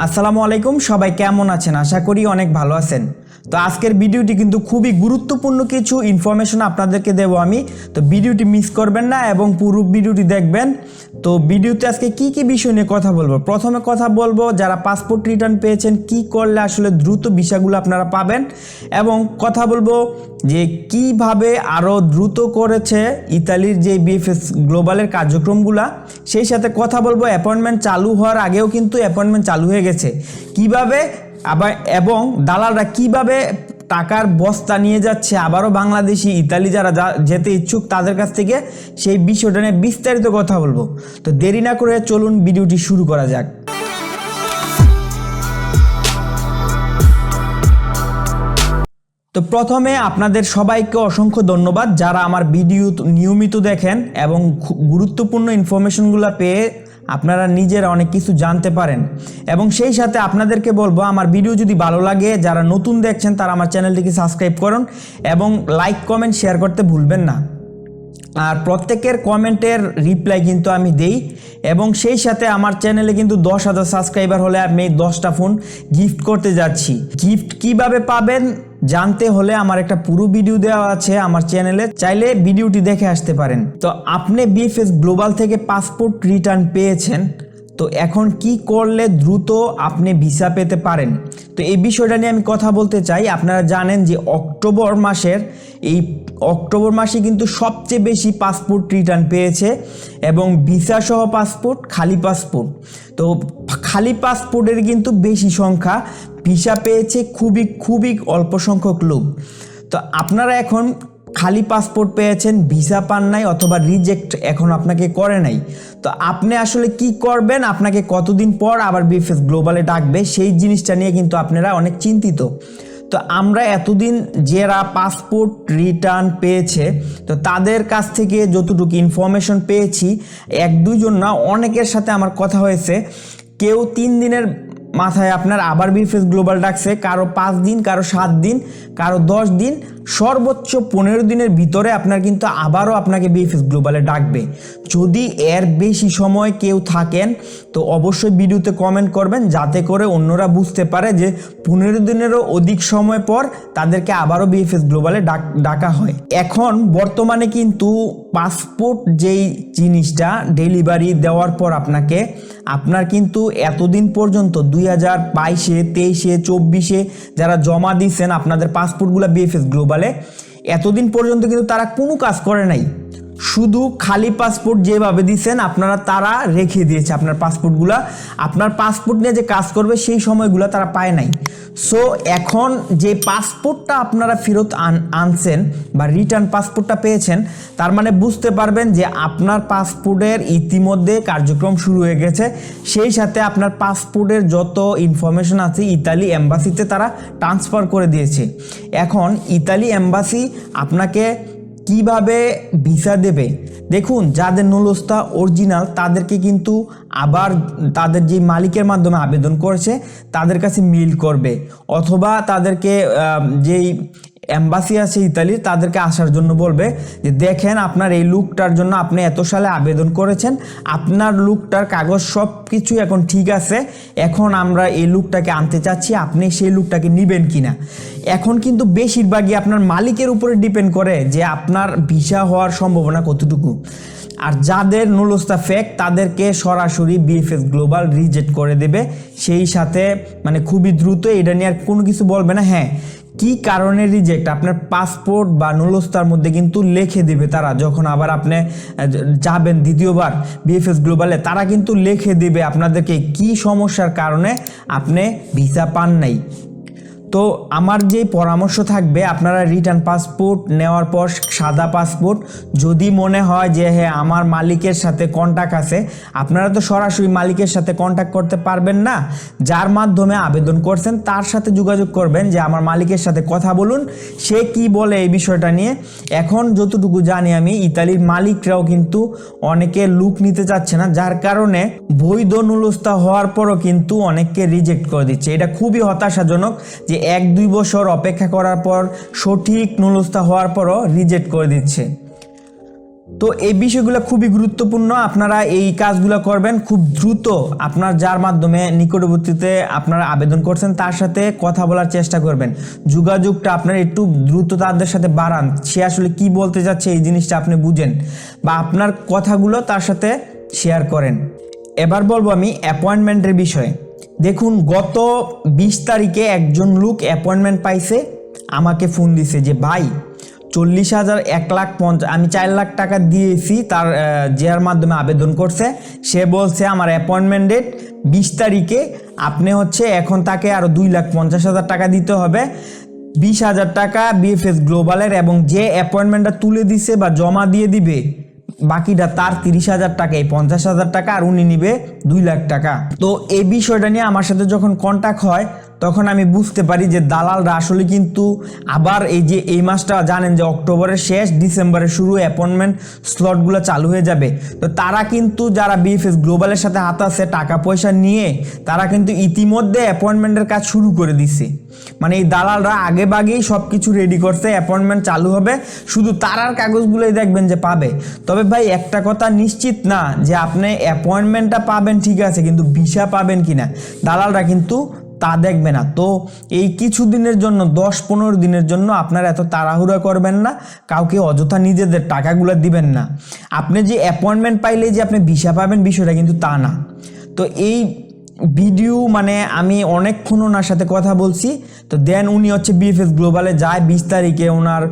আসসালামু আলাইকুম, সবাই কেমন আছেন? আশা করি অনেক ভালো আছেন। তো আজকের ভিডিওটি কিন্তু খুবই গুরুত্বপূর্ণ কিছু ইনফরমেশন আপনাদেরকে দেবো আমি। তো ভিডিওটি মিস করবেন না এবং পুরো ভিডিওটি দেখবেন। তো ভিডিওতে আজকে কি কি বিষয় নিয়ে কথা বলব? প্রথমে কথা বলব, যারা পাসপোর্ট রিটার্ন পেয়েছেন, কি করলে আসলে দ্রুত ভিসাগুলো আপনারা পাবেন? এবং কথা বলব যে কীভাবে আরও দ্রুত করেছে ইতালির যে বিএফএস গ্লোবালের কার্যক্রমগুলা, সেই সাথে কথা বলব অ্যাপয়েন্টমেন্ট চালু হওয়ার আগেও কিন্তু অ্যাপয়েন্টমেন্ট চালু হয়ে গেছে। কীভাবে আবার এবং দালালরা কীভাবে টাকার বস্তা নিয়ে যাচ্ছে, আবারও বাংলাদেশি, ইতালি যারা যেতে ইচ্ছুক তাদের কাছ থেকে সেই বিষয়টা নিয়ে বিস্তারিত কথা বলব। তো দেরি না করে চলুন ভিডিওটি শুরু করা যাক। তো প্রথমে আপনাদের সবাইকে অসংখ্য ধন্যবাদ যারা আমার ভিডিও নিয়মিত দেখেন এবং গুরুত্বপূর্ণ ইনফরমেশনগুলো পেয়ে আপনারা নিজেরা অনেক কিছু জানতে পারেন। এবং সেই সাথে আপনাদেরকে বলব, আমার ভিডিও যদি ভালো লাগে, যারা নতুন দেখছেন, তারা আমার চ্যানেলটিকে সাবস্ক্রাইব করুন এবং লাইক, কমেন্ট, শেয়ার করতে ভুলবেন না। আর প্রত্যেকের কমেন্টের রিপ্লাই কিন্তু আমি দেই এবং সেই সাথে আমার চ্যানেলে কিন্তু দশ হাজার সাবস্ক্রাইবার হলে আমি দশটা ফোন গিফট করতে যাচ্ছি। গিফট কীভাবে পাবেন জানতে হলে আমার একটা পুরো ভিডিও দেওয়া আছে আমার চ্যানেলে চাইলে ভিডিওটি দেখে আসতে পারেন। তো আপনি বিএফএস গ্লোবাল থেকে পাসপোর্ট রিটার্ন পেয়েছেন। তো এখন কি করলে দ্রুত আপনি ভিসা পেতে পারেন? তো এই বিষয়টা নিয়ে আমি কথা বলতে চাই। আপনারা জানেন যে অক্টোবর মাসের এই অক্টোবর মাসে কিন্তু সবচেয়ে বেশি পাসপোর্ট রিটার্ন পেয়েছে এবং ভিসা সহ পাসপোর্ট খালি পাসপোর্ট তো খালি পাসপোর্টের কিন্তু বেশি সংখ্যা। ভিসা পেয়েছে খুবই খুবই অল্প সংখ্যক লোক। তো আপনারা এখন খালি পাসপোর্ট পেয়েছেন, ভিসা পান নাই অথবা রিজেক্ট এখন আপনাকে করে নাই। তো আপনি আসলে কি করবেন, আপনাকে কতদিন পর আবার বিএফএস গ্লোবালে ডাকবে, সেই জিনিসটা নিয়ে কিন্তু আপনারা অনেক চিন্তিত। তো আমরা এতদিন যারা পাসপোর্ট রিটার্ন পেয়েছে, তো তাদের কাছ থেকে যতটুকু ইনফরমেশন পেয়েছি, এক দুইজন না, অনেকের সাথে আমার কথা হয়েছে, কেউ তিন দিনের মাথায় আপনার আবার বিফেস গ্লোবাল ডাকছে, কারও পাঁচ দিন, কারও সাত দিন, কারও দশ দিন সর্বোচ্চ পনেরো দিনের ভিতরে আপনার কিন্তু আবারও আপনাকে বিএফএস গ্লোবালে ডাকবে। যদি এর বেশি সময় কেউ থাকেন, তো অবশ্যই ভিডিওতে কমেন্ট করবেন, যাতে করে অন্যরা বুঝতে পারে যে পনেরো দিনেরও অধিক সময় পর তাদেরকে আবারও বিএফএস গ্লোবালে ডাক, ডাকা হয়। এখন বর্তমানে কিন্তু পাসপোর্ট যেই জিনিসটা ডেলিভারি দেওয়ার পর আপনাকে, আপনার কিন্তু এতদিন পর্যন্ত দুই হাজার বাইশে, তেইশে, চব্বিশে যারা জমা দিচ্ছেন আপনাদের পাসপোর্টগুলো বিএফএস গ্লোবালে এতদিন পর্যন্ত কিন্তু তারা কোনো কাজ করে নাই। শুধু খালি পাসপোর্ট যেভাবে দিচ্ছেন আপনারা তারা রেখে দিয়েছে আপনার পাসপোর্টগুলা আপনার পাসপোর্ট নিয়ে যে কাজ করবে, সেই সময়গুলো তারা পায় নাই। সো এখন যে পাসপোর্টটা আপনারা ফেরত আন, আনছেন বা রিটার্ন পাসপোর্টটা পেয়েছেন, তার মানে বুঝতে পারবেন যে আপনার পাসপোর্টের ইতিমধ্যে কার্যক্রম শুরু হয়ে গেছে। সেই সাথে আপনার পাসপোর্টের যত ইনফরমেশন আছে, ইতালি এম্বাসিতে তারা ট্রান্সফার করে দিয়েছে। এখন ইতালি এম্বাসি আপনাকে কীভাবে ভিসা দেবে? দেখুন, যাদের নুলস্তা অরিজিনাল তাদেরকে কিন্তু আবার তাদের যে মালিকের মাধ্যমে আবেদন করেছে, তাদের কাছে মিল করবে। অথবা তাদেরকে যেই এম্বাসি আছে ইতালির, তাদেরকে আসার জন্য বলবে যে, দেখেন আপনার এই লুকটার জন্য আপনি এত সালে আবেদন করেছেন, আপনার লুকটার কাগজ সব কিছু এখন ঠিক আছে, এখন আমরা এই লুকটাকে আনতে চাচ্ছি, আপনি সেই লুকটাকে নেবেন কিনা? এখন কিন্তু বেশিরভাগই আপনার মালিকের উপরে ডিপেন্ড করে যে, আপনার ভিসা হওয়ার সম্ভাবনা কতটুকু? আর যাদের নুলস্তা ফেক তাদেরকে সরাসরি বিএফএস গ্লোবাল রিজেক্ট করে দেবে। সেই সাথে মানে খুবই দ্রুত এটা নিয়ে আর কোনো কিছু বলবে না। হ্যাঁ কি কারণে রিজেক্ট আপনার পাসপোর্ট বা নুলস্তার মধ্যে কিন্তু লিখে দিবে তারা। যখন আবার আপনি যাবেন দ্বিতীয়বার বিএফএস গ্লোবালে তারা কিন্তু লিখে দিবে আপনাদেরকে কি সমস্যার কারণে আপনি ভিসা পান নাই। তো আমার যে পরামর্শ থাকবে, আপনারা রিটার্ন পাসপোর্ট নেওয়ার পর সাদা পাসপোর্ট যদি মনে হয় যে হ্যাঁ আমার মালিকের সাথে কন্ট্যাক্ট আছে, আপনারা তো সরাসরি মালিকের সাথে কন্ট্যাক্ট করতে পারবেন না। যার মাধ্যমে আবেদন করছেন, তার সাথে যোগাযোগ করবেন যে, আমার মালিকের সাথে কথা বলুন, সে কি বলে এই বিষয়টা নিয়ে। এখন যতটুকু জানি আমি, ইতালির মালিকরাও কিন্তু অনেকে লুক নিতে চাচ্ছে না, যার কারণে বৈধ নুলস্তা হওয়ার পরও কিন্তু অনেককে রিজেক্ট করে দিচ্ছে। এটা খুবই হতাশাজনক যে এক দুই বছর অপেক্ষা করার পর সঠিক নুলস্তা হওয়ার পরও রিজেক্ট করে দিচ্ছে। তো এই বিষয়গুলো খুবই গুরুত্বপূর্ণ। আপনারা এই কাজগুলো করবেন খুব দ্রুত। আপনার যার মাধ্যমে নিকটবর্তীতে আপনারা আবেদন করছেন, তার সাথে কথা বলার চেষ্টা করবেন। যোগাযোগটা আপনার একটু দ্রুত তাদের সাথে বাড়ান। সে আসলে কি বলতে যাচ্ছে এই জিনিসটা আপনি বুঝেন বা আপনার কথাগুলো তার সাথে শেয়ার করেন। এবার বলব আমি অ্যাপয়েন্টমেন্টের বিষয়ে। দেখুন গত বিশ তারিখে একজন লোক অ্যাপয়েন্টমেন্ট পাইছে আমাকে ফোন দিছে যে ভাই চল্লিশ হাজার এক লাখ পঞ্চাশ আমি চার লাখ টাকা দিয়েছি তার আহ, যার মাধ্যমে আবেদন করছে সে বলছে আমার অ্যাপয়েন্টমেন্ট ডেট বিশ তারিখে আপনি হচ্ছে এখন তাকে আরও দুই লাখ পঞ্চাশ হাজার টাকা দিতে হবে। বিশ হাজার টাকা বিএফএস গ্লোবালের এবং যে অ্যাপয়েন্টমেন্টটা তুলে দিছে বা জমা দিয়ে দিবে বাকিটা তার তিরিশ হাজার টাকা, এই পঞ্চাশ হাজার টাকা, আর উনি নিবে দুই লাখ টাকা। তো এই বিষয়টা নিয়ে আমার সাথে যখন কন্ট্যাক্ট হয় তখন আমি বুঝতে পারি যে দালালরা আসলে কিন্তু আবার এই যে এই মাসটা জানেন যে অক্টোবরের শেষ, ডিসেম্বরের শুরু অ্যাপয়েন্টমেন্ট স্লটগুলো চালু হয়ে যাবে। তো তারা কিন্তু যারা বিএফএস গ্লোবালের সাথে হাত আছে, টাকা পয়সা নিয়ে, তারা কিন্তু ইতিমধ্যে অ্যাপয়েন্টমেন্টের কাজ শুরু করে দিছে। মানে এই দালালরা আগে বাগেই সব কিছু রেডি করছে অ্যাপয়েন্টমেন্ট চালু হবে। শুধু তারার কাগজগুলোই দেখবেন যে পাবে। তবে ভাই, একটা কথা নিশ্চিত না যে আপনি অ্যাপয়েন্টমেন্টটা পাবেন ঠিক আছে, কিন্তু ভিসা পাবেন কিনা। দালালরা কিন্তু তা দেখবে না। তো এই কিছু দিনের জন্য, দশ পনেরো দিনের জন্য আপনারা এত তাড়াহুড়া করবেন না, কাউকে অযথা নিজেদের টাকাগুলো দিবেন না। আপনি যে অ্যাপয়েন্টমেন্ট পাইলে যে আপনি ভিসা পাবেন বিষয়টা কিন্তু তা না। তো এই ভিডিও মানে আমি অনেকক্ষণ ওনার সাথে কথা বলছি, তো দেন উনি হচ্ছে বিএফএস গ্লোবালে যায়, বিশ তারিখে ওনার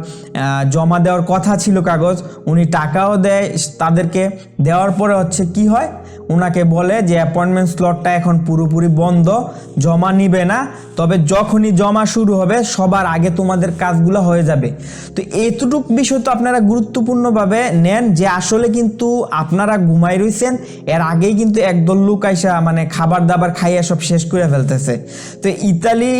জমা দেওয়ার কথা ছিল কাগজ, উনি টাকাও দেয়, তাদেরকে দেওয়ার পরে হচ্ছে কি হয় ওনাকে বলে যে অ্যাপয়েন্টমেন্ট স্লটটা এখন পুরোপুরি বন্ধ, জমা নিবে না। তবে যখনই জমা শুরু হবে, সবার আগে তোমাদের কাজগুলো হয়ে যাবে। তো এতটুক বিষয় তো আপনারা গুরুত্বপূর্ণভাবে নেন যে আসলে কিন্তু আপনারা ঘুমাই রইছেন, এর আগেই কিন্তু একদল লোক আইসা মানে খাবার দাবার খাইয়া সব শেষ করে ফেলতেছে। তো ইতালি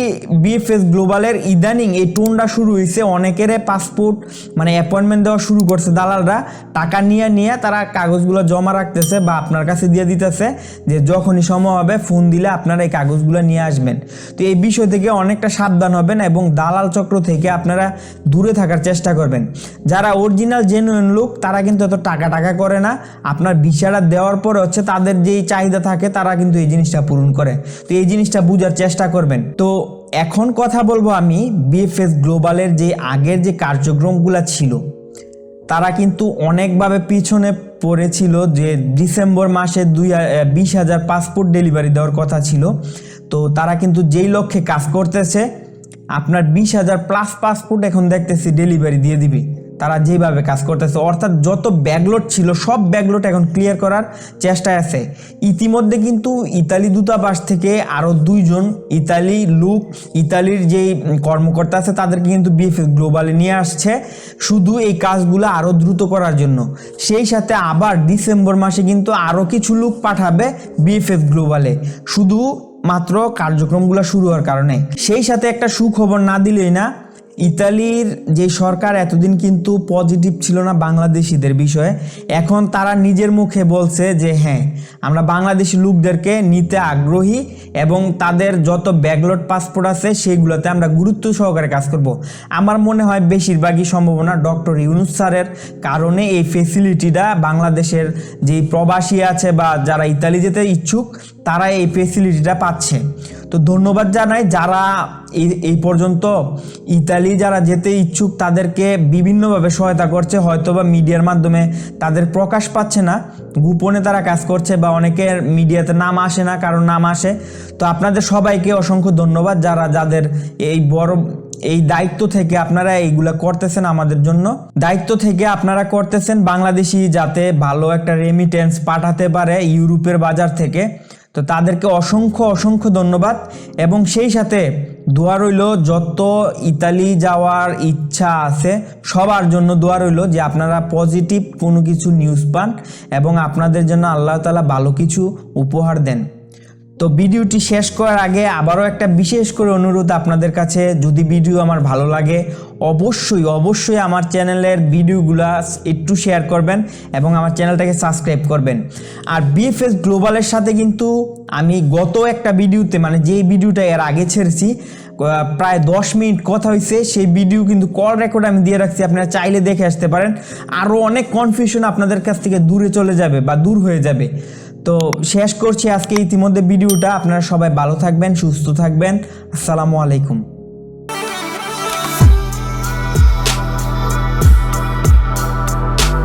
বিএফএস গ্লোবালের ইদানিং এই টোনটা শুরু হয়েছে অনেকের পাসপোর্ট মানে অ্যাপয়েন্টমেন্ট দেওয়া শুরু করছে দালালরা। টাকা নিয়ে নিয়ে তারা কাগজগুলো জমা রাখতেছে বা আপনার কাছে দিয়ে দিতেছে যে যখনই সময় হবে ফোন দিলে আপনারা এই কাগজগুলো নিয়ে আসবেন। তো এই বিষয় থেকে অনেকটা সাবধান হবেন এবং দালাল চক্র থেকে আপনারা দূরে থাকার চেষ্টা করবেন। যারা অরিজিনাল জেনুইন লোক, তারা কিন্তু এত টাকা টাকা করে না। আপনার ভিসাটা দেওয়ার পরে হচ্ছে তাদের যেই চাহিদা থাকে, তারা কিন্তু এই জিনিসটা পূরণ করে। তো এই জিনিসটা বোঝার চেষ্টা করবেন। তো এখন কথা বলব আমি বিএফএস গ্লোবালের যে আগের যে কার্যক্রমগুলো ছিল, তারা কিন্তু অনেকভাবে পিছনে পড়েছিল যে ডিসেম্বর মাসে দুই বিশ হাজার পাসপোর্ট ডেলিভারি দেওয়ার কথা ছিল। তো তারা কিন্তু যেই লক্ষ্যে কাজ করতেছে, আপনার বিশ হাজার প্লাস পাসপোর্ট এখন দেখতেছি ডেলিভারি দিয়ে দিবে। তারা যেভাবে কাজ করতেছে, অর্থাৎ যত ব্যাগলোড ছিল, সব ব্যাগলোড এখন ক্লিয়ার করার চেষ্টায় আছে। ইতিমধ্যে কিন্তু ইতালি দূতাবাস থেকে আরও দুইজন ইতালি লুক, ইতালির যেই কর্মকর্তা আছে, তাদেরকে কিন্তু বিএফএস গ্লোবালে নিয়ে আসছে শুধু এই কাজগুলো আরও দ্রুত করার জন্য। সেই সাথে আবার ডিসেম্বর মাসে কিন্তু আরও কিছু লোক পাঠাবে বিএফএস গ্লোবালে শুধু মাত্র কার্যক্রমগুলো শুরু হওয়ার কারণে। সেই সাথে একটা সুখবর না দিলেই না ইতালির যে সরকার এতদিন কিন্তু পজিটিভ ছিল না বাংলাদেশিদের বিষয়ে, এখন তারা নিজের মুখে বলছে যে হ্যাঁ আমরা বাংলাদেশি লোকদেরকে নিতে আগ্রহী এবং তাদের যত ব্যাকলট পাসপোর্ট আছে সেইগুলোতে আমরা গুরুত্ব সহকারে কাজ করব। আমার মনে হয় বেশিরভাগই সম্ভাবনা ডক্টর ইউনুস স্যারের কারণে এই ফেসিলিটিটা বাংলাদেশের যে প্রবাসী আছে বা যারা ইতালি যেতে ইচ্ছুক, তারা এই ফেসিলিটিটা পাচ্ছে। তো ধন্যবাদ জানাই যারা এই এই পর্যন্ত ইতালি যারা যেতে ইচ্ছুক তাদেরকে বিভিন্নভাবে সহায়তা করছে হয়তো বা মিডিয়ার মাধ্যমে তাদের প্রকাশ পাচ্ছে না, গোপনে তারা কাজ করছে বা অনেকের মিডিয়াতে নাম আসে না, কারণ নাম আসে। তো আপনাদের সবাইকে অসংখ্য ধন্যবাদ যারা যাদের এই বড়, এই দায়িত্ব থেকে আপনারা এইগুলা করতেছেন আমাদের জন্য। দায়িত্ব থেকে আপনারা করতেছেন বাংলাদেশি যাতে ভালো একটা রেমিটেন্স পাঠাতে পারে ইউরোপের বাজার থেকে। তো তাদেরকে অসংখ্য অসংখ্য ধন্যবাদ। এবং সেই সাথে দোয়া রইল, যত ইতালি যাওয়ার ইচ্ছা আছে, সবার জন্য দোয়া রইল যে আপনারা পজিটিভ কোনো কিছু নিউজ পান এবং আপনাদের জন্য আল্লাহ তালা ভালো কিছু উপহার দেন। তো ভিডিওটি শেষ করার আগে আবারও একটা বিশেষ করে অনুরোধ আপনাদের কাছে। যদি ভিডিও আমার ভালো লাগে, অবশ্যই অবশ্যই আমার চ্যানেলের ভিডিওগুলা একটু শেয়ার করবেন এবং আমার চ্যানেলটাকে সাবস্ক্রাইব করবেন। আর বিএফএস গ্লোবালের সাথে কিন্তু আমি গত একটা ভিডিওতে মানে যেই ভিডিওটা এর আগে ছেড়েছি প্রায় দশ মিনিট কথা হয়েছে সেই ভিডিও কিন্তু কল রেকর্ড আমি দিয়ে রাখছি, আপনারা চাইলে দেখে আসতে পারেন। আরও অনেক কনফিউশন আপনাদের কাছ থেকে দূরে চলে যাবে বা দূর হয়ে যাবে। তো শেষ করছি আজকে ইতিমধ্যে ভিডিওটা। আপনারা সবাই ভালো থাকবেন সুস্থ থাকবেন। আসসালামু আলাইকুম।